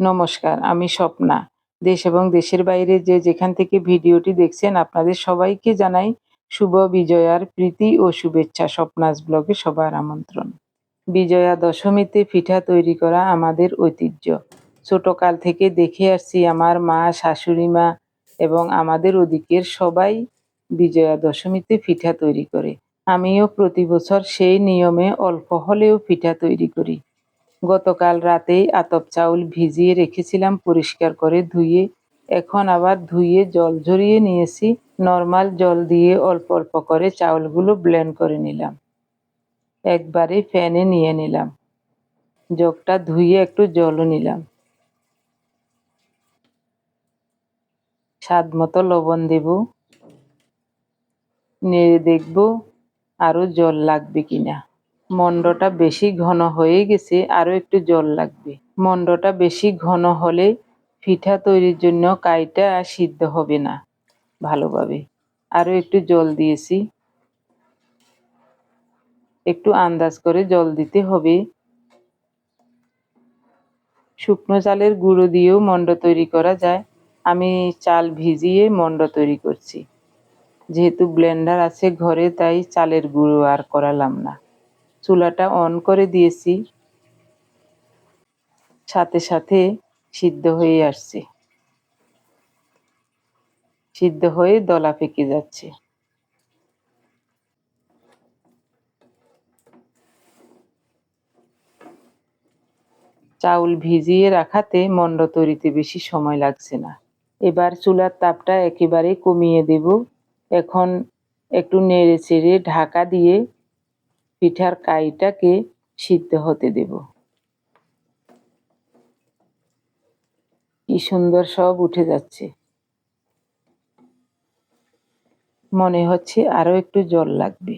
নমস্কার, আমি স্বপ্না। দেশ এবং দেশের বাইরে যে যেখান থেকে ভিডিওটি দেখছেন, আপনাদের সবাইকে জানাই শুভ বিজয়ার প্রীতি ও শুভেচ্ছা। স্বপ্নাস ব্লগে সবার আমন্ত্রণ। বিজয়া দশমীতে পিঠা তৈরি করা আমাদের ঐতিহ্য। ছোটকাল থেকে দেখে আসছি আমার মা, শাশুড়ি মা এবং আমাদের ওদিকের সবাই বিজয়া দশমীতে পিঠা তৈরি করে। আমিও প্রতি বছর সেই নিয়মে অল্প হলেও পিঠা তৈরি করি। গতকাল রাতেই আতপ চাউল ভিজিয়ে রেখেছিলাম পরিষ্কার করে ধুয়ে। এখন আবার ধুয়ে জল ঝরিয়ে নিয়েছি। নর্মাল জল দিয়ে অল্প অল্প করে চাউলগুলো ব্লেন্ড করে নিলাম। একবারে ফ্যানে নিয়ে নিলাম। জগটা ধুয়ে একটু জলও নিলাম। স্বাদ মতো লবণ দেব। নেড়ে দেখব আরও জল লাগবে কিনা। মন্ডটা বেশি ঘন হয়ে গেছে, আরও একটু জল লাগবে। মন্ডটা বেশি ঘন হলে পিঠা তৈরির জন্য কাইটা সিদ্ধ হবে না ভালোভাবে। আরও একটু জল দিয়েছি। একটু আন্দাজ করে জল দিতে হবে। শুকনো চালের গুঁড়ো দিয়েও মন্ড তৈরি করা যায়। আমি চাল ভিজিয়ে মন্ড তৈরি করছি। যেহেতু ব্লেন্ডার আছে ঘরে, তাই চালের গুঁড়ো আর করালাম না। চুলাটা অন করে দিয়েছি। সাথে সাথে সিদ্ধ হয়ে আসছে। সিদ্ধ হয়ে দলা পেকে যাচ্ছে। চাউল ভিজিয়ে রাখাতে মন্ড তৈরিতে বেশি সময় লাগছে না। এবার চুলার তাপটা একেবারে কমিয়ে দেব। এখন একটু নেড়ে চেড়ে ঢাকা দিয়ে পিঠার কাইটাকে সিদ্ধ হতে দেব। কি সুন্দর সব উঠে যাচ্ছে। মনে হচ্ছে আরও একটু জল লাগবে।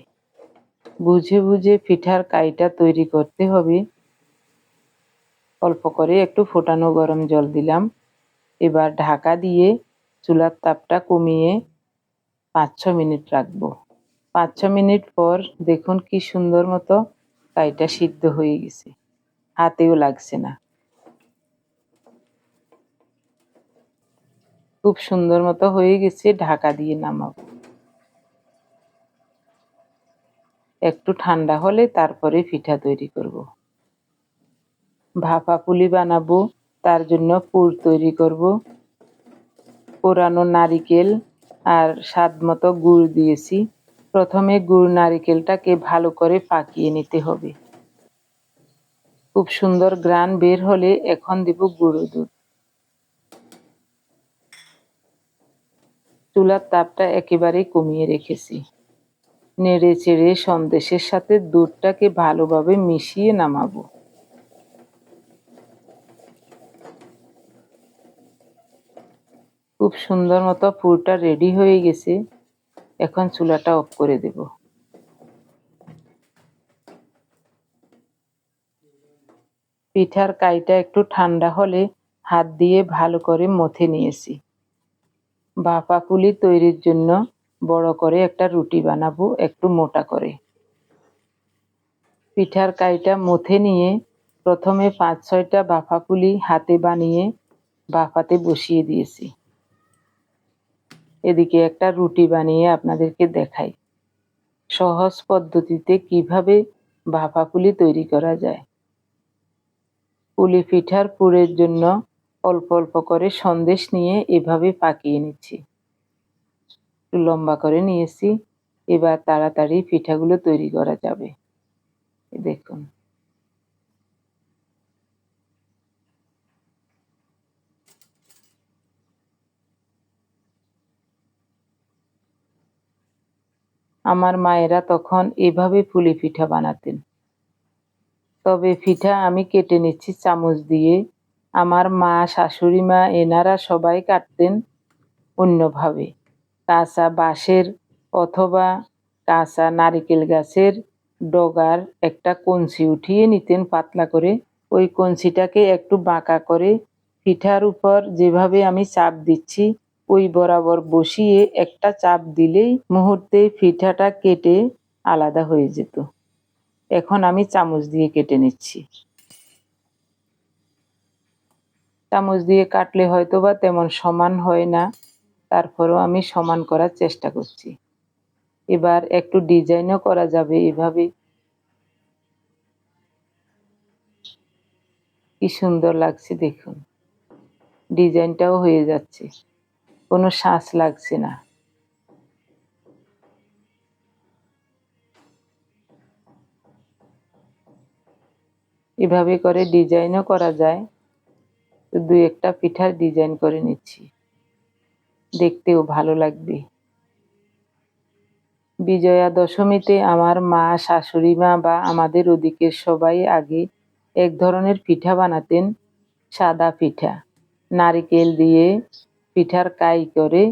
বুঝে বুঝে পিঠার কাইটা তৈরি করতে হবে। অল্প করে একটু ফোটানো গরম জল দিলাম। এবার ঢাকা দিয়ে চুলার তাপটা কমিয়ে পাঁচ ছ মিনিট রাখব। পাঁচ ছ মিনিট পর দেখুন কি সুন্দর মতো কাইটা সিদ্ধ হয়ে গেছে। হাতেও লাগছে না। খুব সুন্দর মতো হয়ে গেছে, ঢাকা দিয়ে নামাবো। একটু ঠান্ডা হলে তারপরে পিঠা তৈরি করব। ভাপা পুলি বানাবো, তার জন্য পুর তৈরি করব। পোড়ানো নারিকেল আর স্বাদ মতো গুড় দিয়েছি। প্রথমে গুড় নারিকেলটাকে ভালো করে পাকিয়ে নিতে হবে। খুব সুন্দর গ্রান বের হলে এখন দিব গুঁড়ো দুধ। চুলার তাপটা একেবারে কমিয়ে রেখেছি। নেড়ে চেড়ে সন্দেশের সাথে দুধটাকে ভালোভাবে মিশিয়ে নামাবো। খুব সুন্দর মতো পুরটা রেডি হয়ে গেছে। এখন চুলাটা অফ করে দেব। পিঠার কাইটা একটু ঠান্ডা হলে হাত দিয়ে ভালো করে মথে নিয়েছি। বাপা পুলি তৈরির জন্য বড় করে একটা রুটি বানাবো, একটু মোটা করে। পিঠার কাইটা মথে নিয়ে প্রথমে পাঁচ ছয়টা বাফা পুলি হাতে বানিয়ে বাফাতে বসিয়ে দিয়েছি। এদিকে একটা রুটি বানিয়ে আপনাদেরকে দেখাই। সহজ পদ্ধতিতে কীভাবে ভাপা পুলি তৈরি করা যায়। পুলি পিঠার পুরের জন্য অল্প অল্প করে সন্দেশ নিয়ে এভাবে পাকিয়ে নিচ্ছি। লম্বা করে নিয়েছি। এবার তাড়াতাড়ি পিঠাগুলো তৈরি করা যাবে। দেখুন। আমার মায়েরা তখন এভাবে পুলি পিঠা বানাতেন। তবে পিঠা আমি কেটে নিচ্ছি চামচ দিয়ে। আমার মা, শাশুড়ি মা, এনারা সবাই কাটতেন অন্যভাবে। কাঁচা বাঁশের অথবা কাঁচা নারিকেল গাছের ডগার একটা কঞ্চি উঠিয়ে নিতেন পাতলা করে। ওই কঞ্চিটাকে একটু বাঁকা করে পিঠার উপর যেভাবে আমি চাপ দিচ্ছি ওই বরাবর বসিয়ে একটা চাপ দিলেই মুহূর্তে পিঠাটা কেটে আলাদা হয়ে যেত। এখন আমি চামচ দিয়ে কেটে নিচ্ছি। চামচ দিয়ে কাটলে হয়তো বা তেমন সমান হয় না, তারপরও আমি সমান করার চেষ্টা করছি। এবার একটু ডিজাইনও করা যাবে এভাবে। কি সুন্দর লাগছে দেখুন। ডিজাইনটাও হয়ে যাচ্ছে। কোনো শ্বাস লাগছে না। এভাবে করে ডিজাইনও করা যায়। তো দু একটা পিঠার ডিজাইন করে নিচ্ছি। দেখতেও ভালো লাগবে। বিজয়া দশমীতে আমার মা, শাশুড়ি মা বা আমাদের ওদিকের সবাই আগে এক ধরনের পিঠা বানাতেন, সাদা পিঠা। নারিকেল দিয়ে পিঠার কাই করে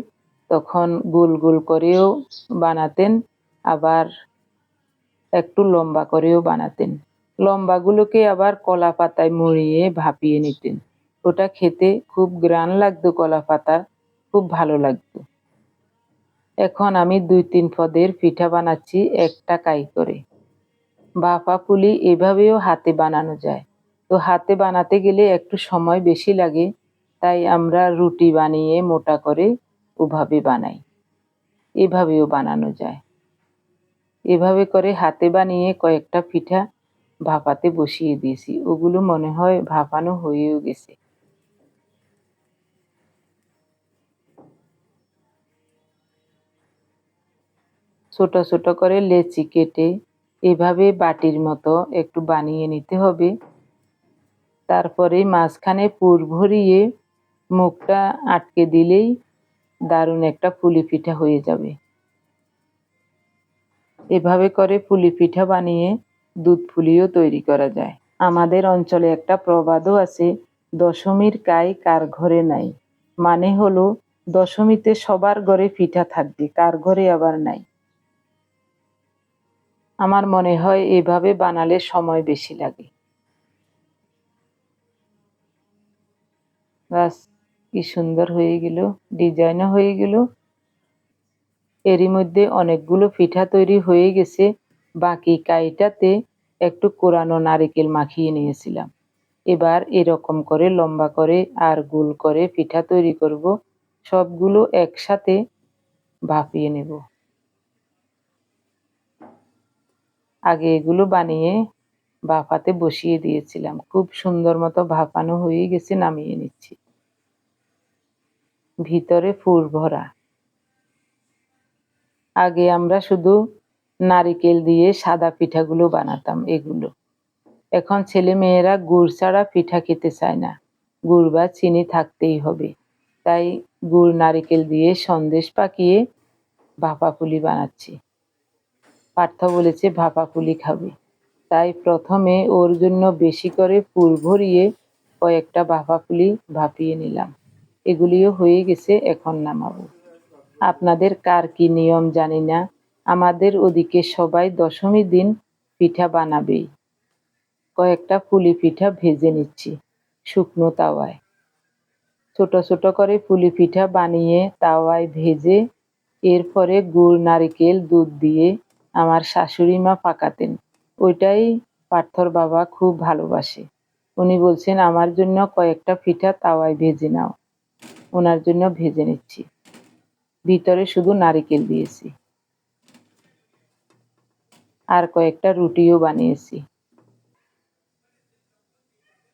তখন গোল গোল করেও বানাতেন, আবার একটু লম্বা করেও বানাতেন। লম্বাগুলোকে আবার কলা পাতায় মুড়িয়ে ভাপিয়ে নিতেন। ওটা খেতে খুব গ্রান লাগতো কলা পাতা, খুব ভালো লাগতো। এখন আমি দুই তিন পদের পিঠা বানাচ্ছি একটা কাই করে। বাফা পুলি এভাবেও হাতে বানানো যায়। তো হাতে বানাতে গেলে একটু সময় বেশি লাগে তাই আমরা রুটি বানিয়ে মোটা করে ওভাবে বানাই। এভাবেও বানানো যায়। এভাবে করে হাতে বানিয়ে কয়েকটা পিঠা ভাপাতে বসিয়ে দিয়েছি। ওগুলো মনে হয় ভাপানো হয়েও গেছে। ছোট ছোট করে লেচি কেটে এভাবে বাটির মতো একটু বানিয়ে নিতে হবে। তারপরে মাঝখানে পুর ভরিয়ে মুখটা আটকে দিলেই দারুণ একটা পুলি পিঠা হয়ে যাবে। এভাবে করে পুলি পিঠা বানিয়ে দুধ পুলিও তৈরি করা যায়। আমাদের অঞ্চলে একটা প্রবাদও আছে, দশমীর কাই কার ঘরে নাই। মানে হলো, দশমীতে সবার ঘরে পিঠা থাকবে, কার ঘরে আবার নাই। আমার মনে হয় এভাবে বানালে সময় বেশি লাগে। বাস কি সুন্দর হয়ে গেল, ডিজাইনও হয়ে গেল। এরই মধ্যে অনেকগুলো পিঠা তৈরি হয়ে গেছে। বাকি কাইটাতে একটু কোরানো নারিকেল মাখিয়ে নিয়েছিলাম। এবার এরকম করে লম্বা করে আর গোল করে পিঠা তৈরি করব। সবগুলো একসাথে ভাপিয়ে নেব। আগে এগুলো বানিয়ে ভাপাতে বসিয়ে দিয়েছিলাম। খুব সুন্দর মতো ভাপানো হয়ে গেছে, নামিয়ে নিচ্ছি। ভিতরে ফুর ভরা। আগে আমরা শুধু নারিকেল দিয়ে সাদা পিঠাগুলো বানাতাম এগুলো। এখন ছেলে মেয়েরা গুড় ছাড়া পিঠা খেতে চায় না। গুড় বা চিনি থাকতেই হবে। তাই গুড় নারিকেল দিয়ে সন্দেশ পাকিয়ে ভাপা পুলি বানাচ্ছি। পার্থ বলেছে ভাপা পুলি খাবে। তাই প্রথমে ওর জন্য বেশি করে পুর ভরিয়ে কয়েকটা ভাপা পুলি ভাপিয়ে নিলাম। এগুলিও হয়ে গেছে, এখন নামাবো। আপনাদের কার কি নিয়ম জানি না। আমাদের ওদিকে সবাই দশমী দিন পিঠা বানাবেই। কয়েকটা পুলি পিঠা ভেজে নিচ্ছি, শুকনো তাওয়ায়। ছোট ছোট করে পুলি পিঠা বানিয়ে তাওয়ায় ভেজে এরপরে গুড়, নারিকেল, দুধ দিয়ে আমার শাশুড়ি মা পাকাতেন। ওইটাই পার্থর বাবা খুব ভালোবাসে। উনি বলছেন, আমার জন্য কয়েকটা পিঠা তাওয়ায় ভেজে নাও। ওনার জন্য ভেজে নিচ্ছি। ভিতরে শুধু নারিকেল দিয়েছি। আর কয়েকটা রুটিও বানিয়েছি।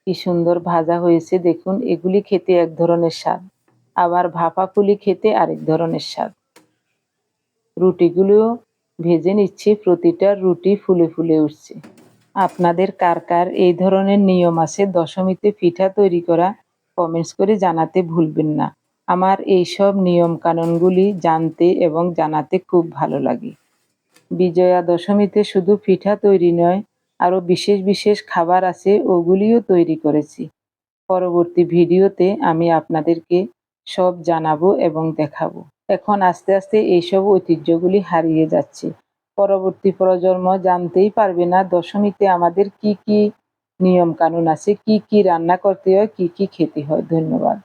কি সুন্দর ভাজা হয়েছে দেখুন, এগুলি খেতে এক ধরনের স্বাদ। আবার ভাপা পুলি খেতে আরেক ধরনের স্বাদ। রুটিগুলো ভেজে নিচ্ছি, প্রতিটা রুটি ফুলে ফুলে উঠছে। আপনাদের কার কার এই ধরনের নিয়ম আছে দশমীতে পিঠা তৈরি করা কমেন্টস করে জানাতে ভুলবেন না। আমার এইসব নিয়ম কানুনগুলি জানতে এবং জানাতে খুব ভালো লাগে। বিজয়া দশমীতে শুধু পিঠা তৈরি নয়, আরও বিশেষ বিশেষ খাবার আছে, ওগুলিও তৈরি করেছি। পরবর্তী ভিডিওতে আমি আপনাদেরকে সব জানাব এবং দেখাবো। এখন আস্তে আস্তে এইসব ঐতিহ্যগুলি হারিয়ে যাচ্ছে। পরবর্তী প্রজন্ম জানতেই পারবে না দশমীতে আমাদের কি কি নিয়ম কানুন আছে কি কি রান্না করতে হয় কি কি খেতে হয়। ধন্যবাদ।